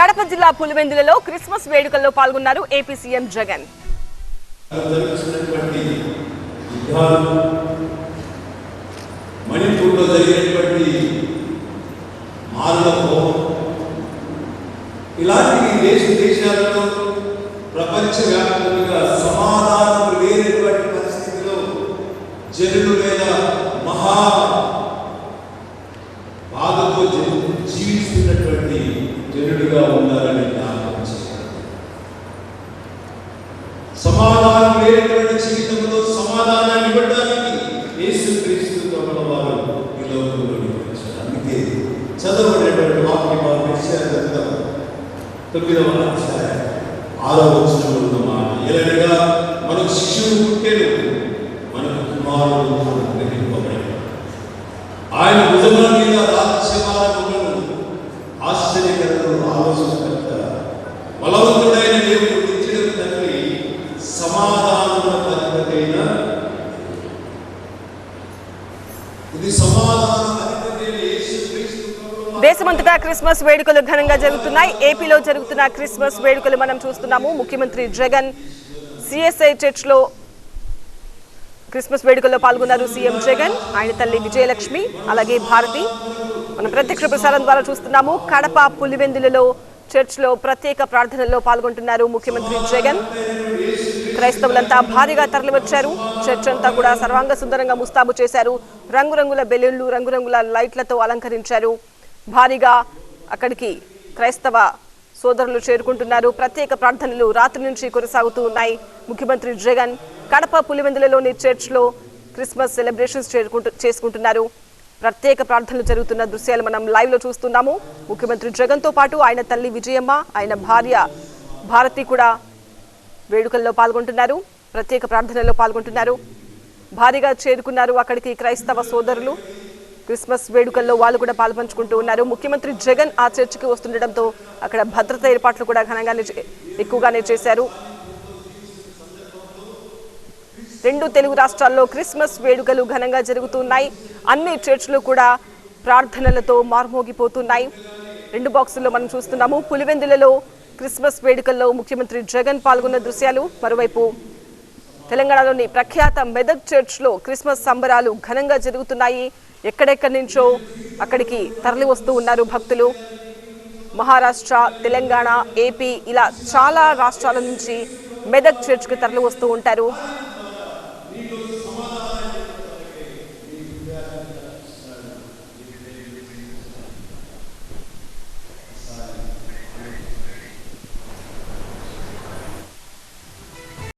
కడప జిల్లా పులివెందులలో క్రిస్మస్ వేడుకల్లో పాల్గొన్నారు ఏపీ సీఎం జగన్. మణిపూర్లో జరిగినటువంటి మారుల ఇలాంటి దేశ దేశాలలో ప్రపంచవ్యాప్తంగా సమాధానం లేనటువంటి పరిస్థితిలో జనులు లేదా మహా బాధతో జీవిస్తున్నటువంటి జనులుగా ఉండాలని జ్ఞాపకం సమాధానం లేనటువంటి జీవితంలో సమాధానాన్ని ఇవ్వడానికి యేసుక్రీస్తు ప్రభుల వారు ఈ లోకంలో అందుకే చదవబడేటువంటి వాక్యం వారు విషయాలు చదువుతాం తొమ్మిదవ అధ్యాయం ఆరో వచనంలో ఉన్న మాట ఎలాగగా మనకు శిష్యుడు పుట్టేది మనకు కుమారుడు అనుగ్రహింపబడి ఆయన భుజముల మీద రాజ్యభారములను ఆశ్చర్యకరుడు ఆలోచనకర్త బలవంతుడైన దేవుడు ఇచ్చిన తండ్రి సమాధానముల అధిపతైన ఇది సమాధానం దేశమంతటా క్రిస్మస్ వేడుకలు ఘనంగా జరుగుతున్నాయి. ఏపీలో జరుగుతున్న క్రిస్మస్ వేడుకలు మనం చూస్తున్నాము. ముఖ్యమంత్రి జగన్ సిఎస్ఐ చర్చ్లో క్రిస్మస్ వేడుకల్లో పాల్గొన్నారు సీఎం జగన్. ఆయన తల్లి విజయలక్ష్మి అలాగే భారతి. మనం ప్రత్యక్ష ప్రసారం ద్వారా చూస్తున్నాము. కడప పులివెందులలో చర్చ్లో ప్రత్యేక ప్రార్థనల్లో పాల్గొంటున్నారు ముఖ్యమంత్రి జగన్. క్రైస్తవులంతా భారీగా తరలివచ్చారు. చర్చ్ అంతా కూడా సర్వాంగ సుందరంగా ముస్తాబు చేశారు. రంగురంగుల బెలూన్లు రంగురంగుల లైట్లతో అలంకరించారు. భారీగా అక్కడికి క్రైస్తవ సోదరులు చేరుకుంటున్నారు. ప్రత్యేక ప్రార్థనలు రాత్రి నుంచి కొనసాగుతూ ఉన్నాయి. ముఖ్యమంత్రి జగన్ కడప పులివెందులలోని చర్చ్లో క్రిస్మస్ సెలబ్రేషన్స్ చేసుకుంటున్నారు. ప్రత్యేక ప్రార్థనలు జరుగుతున్న దృశ్యాలు మనం లైవ్లో చూస్తున్నాము. ముఖ్యమంత్రి జగన్తో పాటు ఆయన తల్లి విజయమ్మ ఆయన భార్య భారతి కూడా వేడుకల్లో పాల్గొంటున్నారు. ప్రత్యేక ప్రార్థనలో పాల్గొంటున్నారు. భారీగా చేరుకున్నారు అక్కడికి క్రైస్తవ సోదరులు. క్రిస్మస్ వేడుకల్లో వాళ్ళు కూడా పాల్పంచుకుంటూ ఉన్నారు. ముఖ్యమంత్రి జగన్ ఆ చర్చికి వస్తుండటంతో అక్కడ భద్రత ఏర్పాట్లు కూడా ఘనంగానే చే- ఎక్కువగానే చేశారు. రెండు తెలుగు రాష్ట్రాల్లో క్రిస్మస్ వేడుకలు ఘనంగా జరుగుతున్నాయి. అన్ని చర్చ్లు కూడా ప్రార్థనలతో మార్మోగిపోతున్నాయి. రెండు బాక్సుల్లో మనం చూస్తున్నాము పులివెందులలో క్రిస్మస్ వేడుకల్లో ముఖ్యమంత్రి జగన్ పాల్గొన్న దృశ్యాలు. మరోవైపు తెలంగాణలోని ప్రఖ్యాత మెదక్ చర్చ్లో క్రిస్మస్ సంబరాలు ఘనంగా జరుగుతున్నాయి. ఎక్కడెక్కడి నుంచో అక్కడికి తరలి వస్తూ ఉన్నారు భక్తులు. మహారాష్ట్ర తెలంగాణ ఏపీ ఇలా చాలా రాష్ట్రాల నుంచి మెదక్ చర్చ్కి తరలి వస్తూ ఉంటారు.